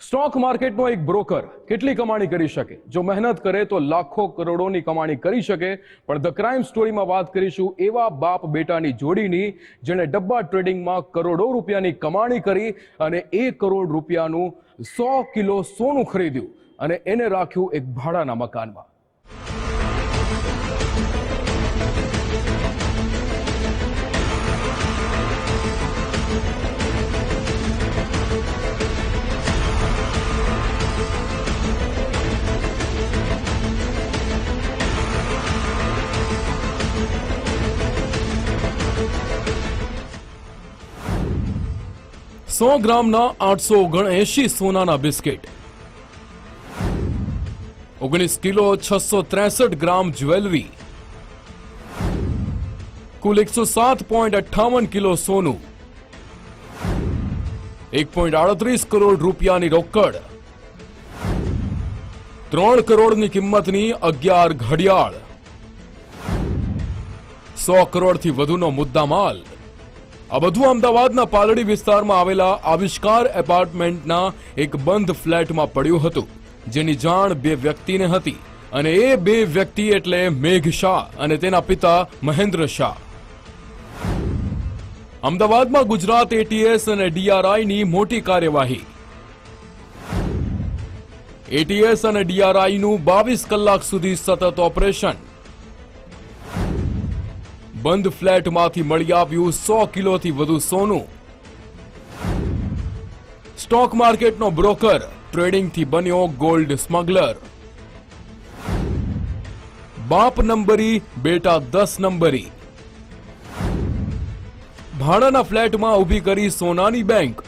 Stock માર્કેટનો એક broker કેટલી કમાણી કરી શકે? જો મહેનત કરે તો લાખો કરોડોની કમાણી કરી શકે. પણ ધ ક્રાઇમ સ્ટોરીમાં વાત કરીશું એવા બાપ બેટાની જોડીની, જેણે ડબ્બા ટ્રેડિંગમાં કરોડો રૂપિયાની કમાણી કરી અને એ કરોડ રૂપિયાનું સો કિલો સોનું ખરીદ્યું અને એને રાખ્યું એક ભાડાના મકાનમાં. સો ગ્રામના આઠસો ઓગણએંશી સોનાના બિસ્કિટ. ઓગણીસ કિલો છસો ત્રેસઠ ગ્રામ જ્વેલરી. કુલ એકસો સાત પોઈન્ટ અઠ્ઠાવન કિલો સોનું. એક પોઈન્ટ આડત્રીસ કરોડ રૂપિયાની રોકડ. ત્રણ કરોડની કિંમતની અગિયાર ઘડિયાળ. સો કરોડથી વધુનો મુદ્દામાલ. આ બધું અમદાવાદના પાલડી વિસ્તારમાં આવેલા આવિષ્કાર એપાર્ટમેન્ટના એક બંધ ફ્લેટમાં પડ્યું હતું, જેની જાણ બે વ્યક્તિને હતી અને એ બે વ્યક્તિ એટલે મેઘ શાહ અને તેના પિતા મહેન્દ્ર શાહ. અમદાવાદમાં ગુજરાત એટીએસ અને ડીઆરઆઈની મોટી કાર્યવાહી. એટીએસ અને ડીઆરઆઈનું બાવીસ કલાક સુધી સતત ઓપરેશન બંધ ફ્લેટમાંથી મળી આવ્યું સો કિલોથી વધુ સોનું. સ્ટોક માર્કેટનો બ્રોકર ટ્રેડિંગથી બન્યો ગોલ્ડ સ્મગલર. બાપ નંબરી, બેટા દસ નંબરી. ભાડાના ફ્લેટમાં ઊભી કરી સોનાની બેંક.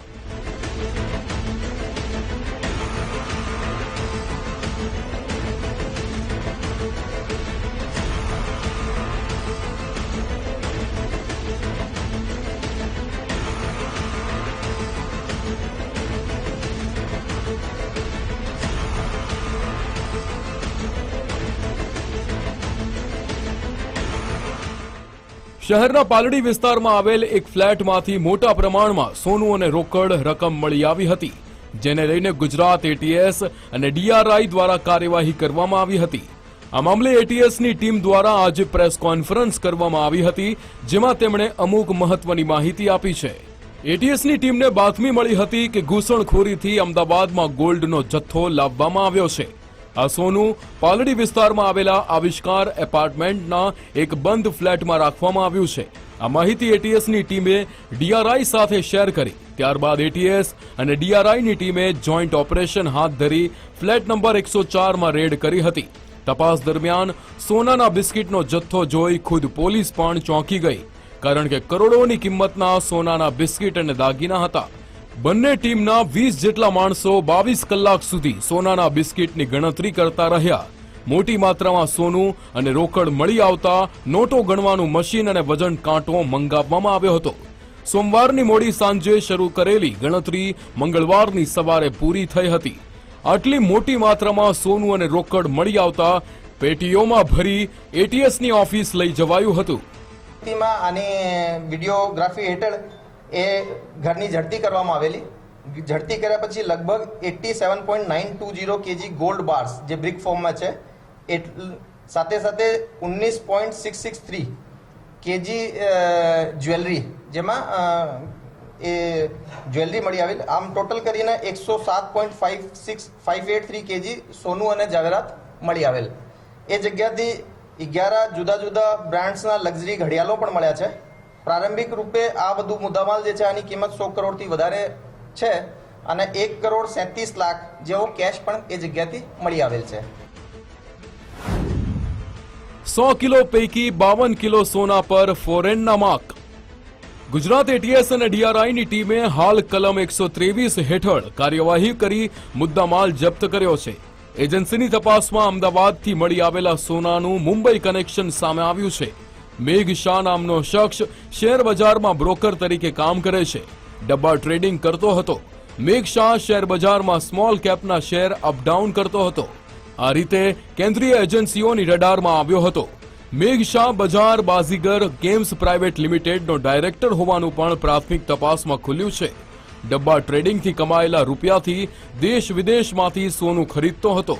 શહેરના પાલડી વિસ્તારમાં આવેલ એક ફ્લેટમાંથી મોટા પ્રમાણમાં સોનું અને રોકડ રકમ મળી આવી હતી, જેને લઈને ગુજરાત એટીએસ અને ડીઆરઆઈ દ્વારા કાર્યવાહી કરવામાં આવી હતી. આ મામલે એટીએસની ટીમ દ્વારા આજે પ્રેસ કોન્ફરન્સ કરવામાં આવી હતી, જેમાં તેમણે અમુક મહત્વની માહિતી આપી છે. એટીએસની ટીમને બાતમી મળી હતી કે ઘૂસણખોરીથી અમદાવાદમાં ગોલ્ડનો જથ્થો લાવવામાં આવ્યો છે. આ સોનું પાલડી વિસ્તારમાં આવેલા આવિષ્કાર એપાર્ટમેન્ટના એક બંધ ફ્લેટમાં રાખવામાં આવ્યું છે. આ માહિતી એટીએસની ટીમે ડીઆરઆઈ સાથે શેર કરી. ત્યારબાદ એટીએસ અને ડીઆરઆઈની ટીમે જોઈન્ટ ઓપરેશન હાથ ધરી ફ્લેટ નંબર એકસો ચારમાં રેડ કરી હતી. તપાસ દરમિયાન સોનાના બિસ્કિટનો જથ્થો જોઈ ખુદ પોલીસ પણ ચોંકી ગઈ, કારણ કે કરોડોની કિંમતના સોનાના બિસ્કિટ અને દાગીના હતા. બંને ટીમના વીસ જેટલા માણસો બાવીસ કલાક સુધી સોનાના બિસ્કિટની ગણતરી કરતા રહ્યા. મોટી માત્રામાં સોનું અને રોકડ મળી આવતા નોટો ગણવાનું મશીન અને વજન કાંટો મંગાવવામાં આવ્યો હતો. સોમવારની મોડી સાંજે શરૂ કરેલી ગણતરી મંગળવારની સવારે પૂરી થઈ હતી. આટલી મોટી માત્રામાં સોનું અને રોકડ મળી આવતા પેટીઓમાં ભરી એટીએસની ઓફિસ લઈ જવાયું હતું. અને વિડીયોગ્રાફી હેઠળ એ ઘરની ઝડતી કરવામાં આવેલી. ઝડતી કર્યા પછી લગભગ eighty seven point nine two zero KG gold bars જે બ્રિક ફોર્મમાં છે એટલ સાથે સાથે ઓગણીસ point six six three KG jewellery જેમાં એ જ્વેલરી મળી આવેલ. આમ ટોટલ કરીને એકસો સાત point five six, five eight three KG સોનું અને જાવેરાત મળી આવેલ. એ જગ્યાથી અગિયાર જુદા જુદા બ્રાન્ડ્સના લક્ઝરી ઘડિયાળો પણ મળ્યા છે. પ્રારંભિક રૂપે આ બધું મુદ્દામાલ જે છે આની કિંમત સો કરોડથી વધારે છે અને એક કરોડ સેંત્રીસ લાખ જેવો કેશ પણ એ જગ્યાથી મળી આવેલ છે. સો કિલો પૈકી બાવન કિલો સોના પર ફોરેનના માર્ક. ગુજરાત એટીએસ અને ડીઆરઆઈની ટીમે હાલ કલમ એકસો ત્રેવીસ હેઠળ કાર્યવાહી કરી મુદ્દામાલ જપ્ત કર્યો છે. એજન્સીની તપાસમાં અમદાવાદથી મળી આવેલા સોનાનું મુંબઈ કનેક્શન સામે આવ્યું છે. મેઘ શાહ નામનો શખ્સ શેર બજારમાં બ્રોકર તરીકે કામ કરે છે. ડબ્બા ટ્રેડિંગ કરતો હતો. મેઘ શાહ શેર બજારમાં સ્મોલ કેપના શેર અપડાઉન કરતો હતો. આ રીતે કેન્દ્રીય એજન્સીઓની રડારમાં આવ્યો હતો. મેઘ શાહ બજાર બાઝીગર ગેમ્સ પ્રાઇવેટ લિમિટેડનો ડાયરેક્ટર હોવાનું પણ પ્રાથમિક તપાસમાં ખુલ્યું છે. ડબ્બા ટ્રેડિંગથી કમાયેલા રૂપિયાથી દેશ વિદેશમાંથી સોનું ખરીદતો હતો.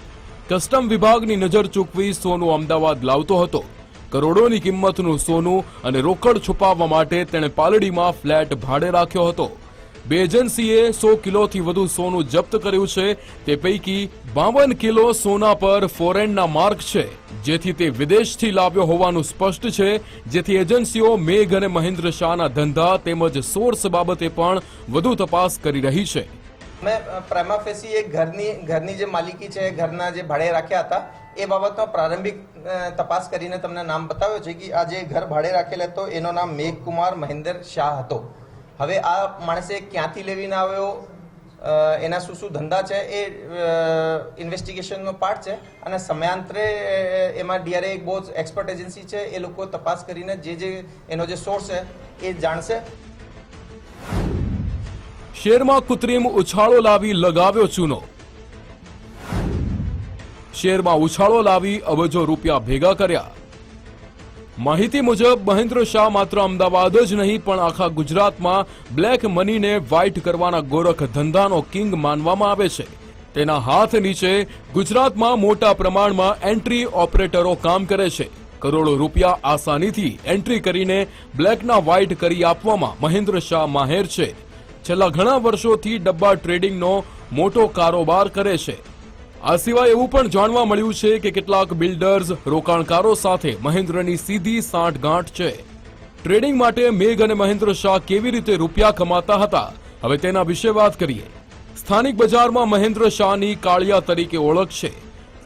કસ્ટમ વિભાગની નજર ચૂકવી સોનું અમદાવાદ લાવતો હતો. કરોડોની કિંમતનું સોનું અને રોકડ છુપાવવા માટે તેણે પાલડીમાં ફ્લેટ ભાડે રાખ્યો હતો. બે એજન્સીએ સો કિલોથી વધુ સોનું જપ્ત કર્યું છે. તે પૈકી બાવન કિલો સોના પર ફોરેનના માર્ક છે, જેથી તે વિદેશથી લાવ્યો હોવાનું સ્પષ્ટ છે. જેથી એજન્સીઓ મેઘ અને મહેન્દ્ર શાહના ધંધા તેમજ સોર્સ બાબતે પણ વધુ તપાસ કરી રહી છે. મેં પ્રેમાફેસી એ ઘરની ઘરની જે માલિકી છે, ઘરના જે ભાડે રાખ્યા હતા, એ બાબતમાં પ્રારંભિક તપાસ કરીને તમને નામ બતાવ્યો છે કે આ જે ઘર ભાડે રાખેલ હતો એનો નામ મેઘકુમાર મહેન્દર શાહ હતો. હવે આ માણસે ક્યાંથી લેવીને આવ્યો? એના શું શું ધંધા છે? એ ઇન્વેસ્ટિગેશનનો પાર્ટ છે. અને સમયાંતરે એમાં ડીઆરએ એક બહુ એક્સપર્ટ એજન્સી છે. એ લોકો તપાસ કરીને જે જે એનો જે સોર્સ છે, એ જાણશે. શેરમાં કૃત્રિમ ઉછાળો લાવી લગાવ્યો ચૂનો. શેરમાં ઉછાળો લાવી અબજો રૂપિયા ભેગા કર્યા. માહિતી મુજબ, મહેન્દ્ર શાહ માત્ર અમદાવાદ જ નહીં, પણ આખા ગુજરાતમાં બ્લેક મનીને વ્હાઇટ કરવાના ગોરખ ધંધાનો કિંગ માનવામાં આવે છે. તેના હાથ નીચે ગુજરાતમાં મોટા પ્રમાણમાં એન્ટ્રી ઓપરેટરો કામ કરે છે. કરોડો રૂપિયા આસાનીથી એન્ટ્રી કરીને બ્લેકના વ્હાઇટ કરી આપવામાં મહેન્દ્ર શાહ માહેર છે. છેલ્લા ઘણા વર્ષોથી ડબ્બા ટ્રેડિંગનો મોટો કારોબાર કરે છે. આ સિવાય એવું પણ જાણવા મળ્યું છે કે કેટલાક બિલ્ડર્સ રોકાણકારો સાથે મહેન્દ્રની સીધી સાંઠગાંઠ છે. ટ્રેડિંગ માટે મેઘ અને મહેન્દ્ર શાહ કેવી રીતે રૂપિયા કમાતા હતા, હવે તેના વિશે વાત કરીએ. સ્થાનિક બજારમાં મહેન્દ્ર શાહની કાળિયા તરીકે ઓળખ છે.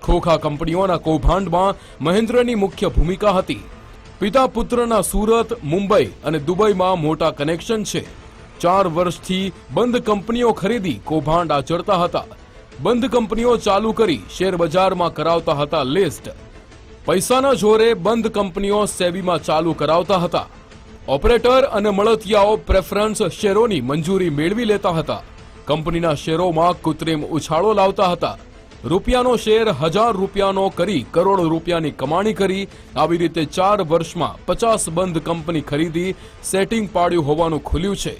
ખોખા કંપનીઓના કૌભાંડમાં મહેન્દ્રની મુખ્ય ભૂમિકા હતી. પિતા પુત્રના સુરત, મુંબઈ અને દુબઈમાં મોટા કનેક્શન છે. ચાર વર્ષથી બંધ કંપનીઓ ખરીદી કૌભાંડ આચરતા હતા. બંધ કંપનીઓ ચાલુ કરી શેરબજારમાં કરાવતા હતા લિસ્ટ. પૈસાના જોરે બંધ કંપનીઓ સેબીમાં ચાલુ કરાવતા હતા. ઓપરેટર અને મળતિયાઓ પ્રેફરન્સ શેરોની મંજૂરી મેળવી લેતા હતા. કંપનીના શેરોમાં કૃત્રિમ ઉછાળો લાવતા હતા. રૂપિયાનો શેર હજાર રૂપિયાનો કરી કરોડ રૂપિયાની કમાણી કરી આવી રીતે ચાર વર્ષમાં પચાસ બંધ કંપની ખરીદી સેટિંગ પાડ્યું હોવાનું ખુલ્યું છે.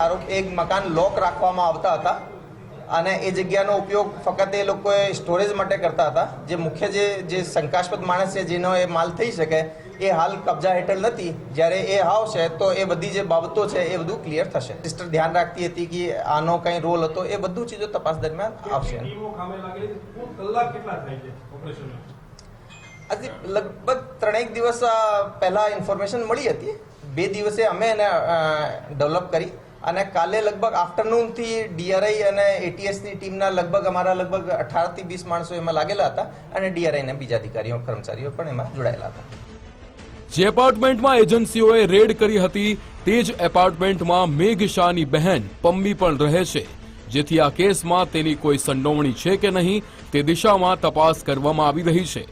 આરોપ એક મકાન લોક રાખવામાં આવતા હતા અને એ જગ્યાનો ઉપયોગ ફક્ત એ લોકોએ સ્ટોરેજ માટે કરતા હતા. જે મુખ્ય જે જે શંકાસ્પદ માણસ છે જેનો એ માલ થઈ શકે એ હાલ કબજા હેઠળ નથી. જ્યારે એ આવશે તો એ બધી જે બાબતો છે એ બધું ક્લિયર થશે. સિસ્ટર ધ્યાન રાખતી હતી કે આનો કંઈ રોલ હતો એ બધું ચીજો તપાસ દરમિયાન આવશે. આજે લગભગ ત્રણેક દિવસ પહેલા ઇન્ફોર્મેશન મળી હતી. બે દિવસે અમે એને ડેવલપ કરી. અને કાલે લગભગ આફ્ટરનૂનથી ડીઆરઆઈ અને એટીએસની ટીમના લગભગ અમારા લગભગ અઢારથી વીસ માણસો એમાં લાગેલા હતા અને ડીઆરઆઈના બીજા અધિકારીઓ, કર્મચારીઓ પણ એમાં જોડાયેલા હતા. જે એપાર્ટમેન્ટમાં એજન્સીઓએ રેડ કરી હતી, તે જ એપાર્ટમેન્ટમાં મેઘ શાહની બહેન પમ્મી પણ રહે છે. જેથી આ કેસમાં તેની કોઈ સંડોવણી છે કે નહીં, તે દિશામાં તપાસ કરવામાં આવી રહી છે.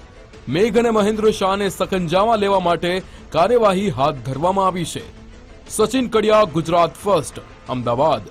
મેઘ અને મહેન્દ્ર શાહને સકંજામાં લેવા માટે કાર્યવાહી હાથ ધરવામાં આવી છે. સચિન કડિયા ગુજરાત ફર્સ્ટ અમદાવાદ.